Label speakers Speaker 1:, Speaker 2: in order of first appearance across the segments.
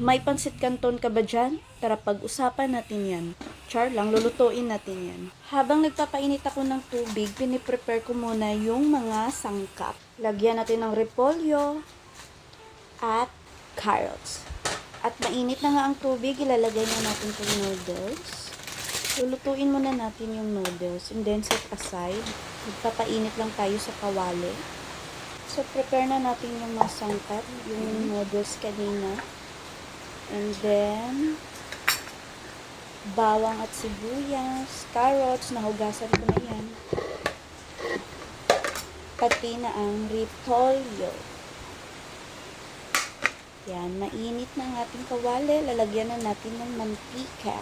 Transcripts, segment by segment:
Speaker 1: may pansit canton ka ba dyan? Tara pag-usapan natin yan. Char lang, lulutuin natin yan. Habang nagpapainit ako ng tubig, piniprepare ko muna yung mga sangkap. Lagyan natin ng repolyo at carrots. At mainit na nga ang tubig, ilalagay na natin itong noodles. Lulutuin muna natin yung noodles and then set aside. Magpapainit lang tayo sa kawali. So, prepare na natin yung mga sangkap, yung noodles kanina. And then, bawang at sibuyas, carrots, nahugasan ko na yan. Pati na ang repolyo. Yan, mainit na ang ating kawali. Lalagyan na natin ng mantika.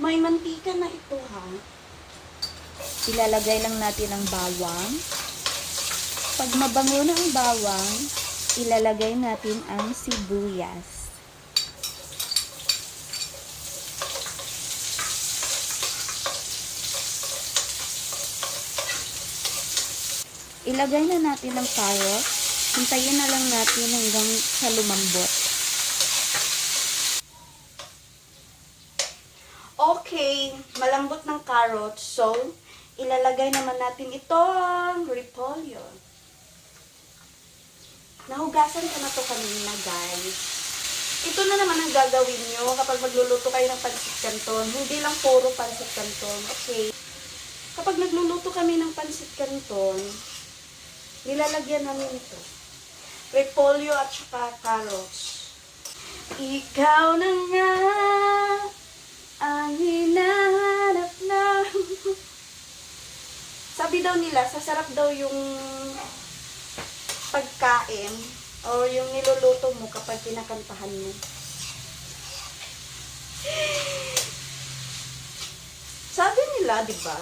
Speaker 1: May mantika na ito ha. Ilalagay lang natin ang bawang. Pag mabango na ang bawang, ilalagay natin ang sibuyas. Ilagay na natin ang carrot. Hintayin na lang natin hanggang sa lumambot. Okay, malambot ng carrot. So, ilalagay naman natin itong repolyo. Nahugasan ko na to kanina, guys. Ito na naman ang gagawin nyo kapag magluluto kayo ng pansit canton. Hindi lang puro pansit canton. Okay. Kapag nagluluto kami ng pansit canton, nilalagyan namin ito. Repolyo at saka carrots. Ikaw na nga ang hinahanap na. Sabi daw nila, sasarap daw yung pagkain o yung niluluto mo kapag kinakantahan mo. Sabi nila, di ba?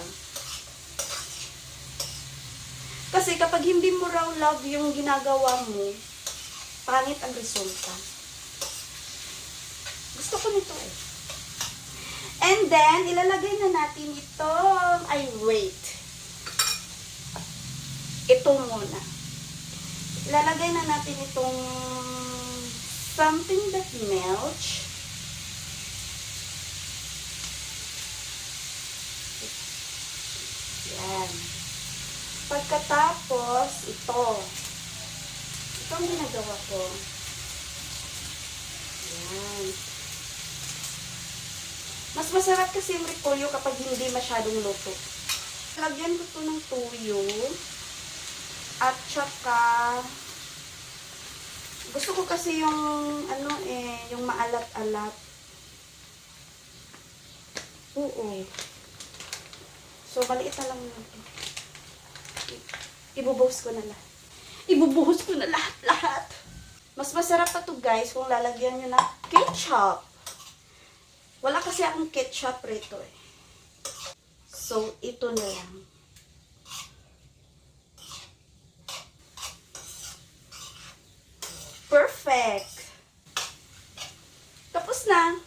Speaker 1: Kasi kapag hindi mo raw love yung ginagawa mo, pangit ang resulta. Gusto ko nito eh. And then, ilalagay na natin ito. Ay, wait. Ito muna. Ilalagay na natin itong something that melts. Yan. Pagkatapos, ito. Ito ang ginagawa ko. Yan. Mas masarap kasi yung repolyo kapag hindi masyadong luto. Lagyan ko to ng tuyo. At saka, gusto ko kasi yung, ano eh, yung maalat-alat. Oo. So, maliit na lang natin. Ibubuhos ko na lahat. Ibubuhos ko na lahat-lahat. Mas masarap pa to guys kung lalagyan nyo na ketchup. Wala kasi akong ketchup rito eh. So, ito na lang. perfect. Tapos na.